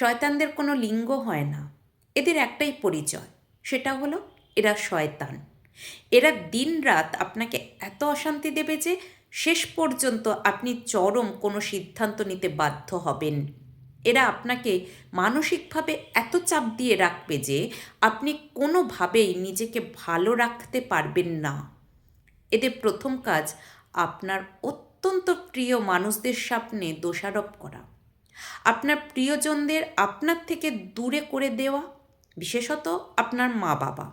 শয়তানদের কোনো লিঙ্গ হয় না। এদের একটাই পরিচয়, সেটা হলো এরা শয়তান। এরা দিন রাত আপনাকে এত অশান্তি দেবে যে শেষ পর্যন্ত আপনি চরম কোনো সিদ্ধান্ত নিতে বাধ্য হবেন। এরা আপনাকে মানসিকভাবে এত চাপ দিয়ে রাখবে যে আপনি কোনোভাবেই নিজেকে ভালো রাখতে পারবেন না। এদের প্রথম কাজ আপনার অত্যন্ত প্রিয় মানুষদের সামনে দোষারোপ করা। আপনার প্রিয়জনদের আপনার থেকে দূরে করে দেওয়া, বিশেষত আপনার মা বাবা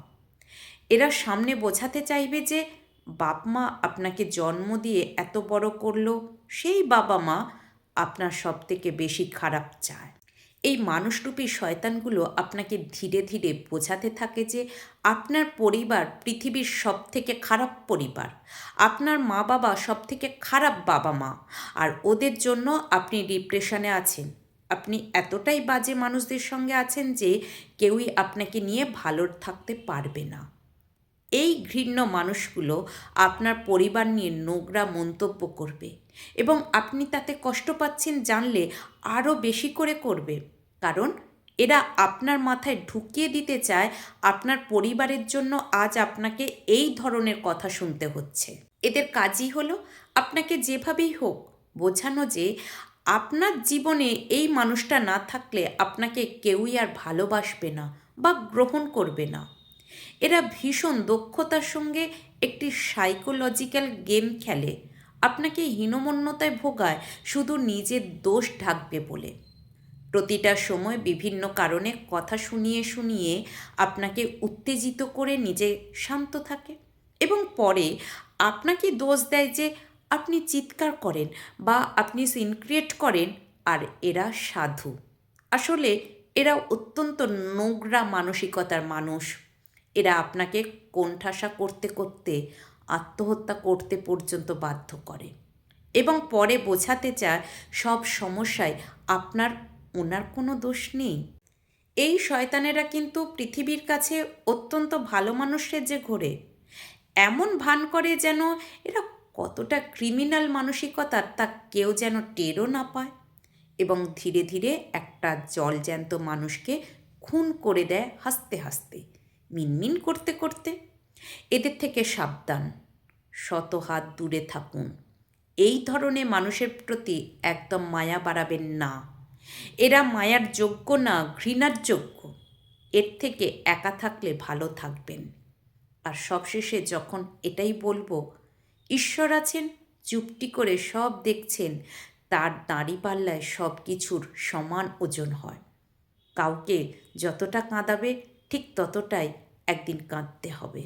এরা সামনে বোঝাতে চাইবে যে বাপ মা আপনাকে জন্ম দিয়ে এত বড় করল, সেই বাবা মা আপনার সব থেকে বেশি খারাপ চায়। এই মানুষরূপী শয়তানগুলো আপনাকে ধীরে ধীরে বোঝাতে থাকে যে আপনার পরিবার পৃথিবীর সব থেকে খারাপ পরিবার। আপনার মা বাবা সব থেকে খারাপ বাবা মা আর ওদের জন্য আপনি ডিপ্রেশনে আছেন। আপনি এতটাই বাজে মানুষদের সঙ্গে আছেন যে কেউই আপনাকে নিয়ে ভালো থাকতে পারবে না। এই ঘৃণ্য মানুষগুলো আপনার পরিবার নিয়ে নোংরা মন্তব্য করবে এবং আপনি তাতে কষ্ট পাচ্ছেন জানলে আরও বেশি করে করবে। কারণ এরা আপনার মাথায় ঢুকিয়ে দিতে চায়, আপনার পরিবারের জন্য আজ আপনাকে এই ধরনের কথা শুনতে হচ্ছে। এদের কাজই হলো আপনাকে যেভাবেই হোক বোঝানো যে আপনার জীবনে এই মানুষটা না থাকলে আপনাকে কেউই আর ভালোবাসবে না বা গ্রহণ করবে না। এরা ভীষণ দক্ষতার সঙ্গে একটি সাইকোলজিক্যাল গেম খেলে। আপনাকে হীনমন্যতায় ভোগায়, শুধু নিজের দোষ ঢাকবে বলে। প্রতিটা সময় বিভিন্ন কারণে কথা শুনিয়ে শুনিয়ে আপনাকে উত্তেজিত করে নিজে শান্ত থাকে। এবং পরে আপনাকে দোষ দেয় যে আপনি চিৎকার করেন বা আপনি সিন ক্রিয়েট করেন, আর এরা সাধু। আসলে এরা অত্যন্ত নোংরা মানসিকতার মানুষ। এরা আপনাকে কোণঠাসা করতে করতে আত্মহত্যা করতে পর্যন্ত বাধ্য করে। এবং পরে বোঝাতে চায় সব সমস্যায় আপনার ওনার কোনো দোষ নেই। এই শয়তানেরা কিন্তু পৃথিবীর কাছে অত্যন্ত ভালো মানুষের যে ঘোরে। এমন ভান করে যেন এরা কতটা ক্রিমিনাল মানসিকতার তা কেউ যেন টেরও না পায় এবং ধীরে ধীরে একটা জলজ্যান্ত মানুষকে খুন করে দেয় হাসতে হাসতে। মিনমিন করতে করতে। এদের থেকে সাবধান, শত হাত দূরে থাকুন। এই ধরনের মানুষের প্রতি একদম মায়া বাড়াবেন না। এরা মায়ার যোগ্য না, ঘৃণার যোগ্য। এর থেকে একা থাকলে ভালো থাকবেন। আর সবশেষে যখন এটাই বলব, ঈশ্বর আছেন, চুপটি করে সব দেখছেন, তার দাঁড়িপাল্লায় সব কিছুর সমান ওজন হয়। কাউকে যতটা কাঁদাবে ঠিক ততটাই একদিন কাঁদতে হবে।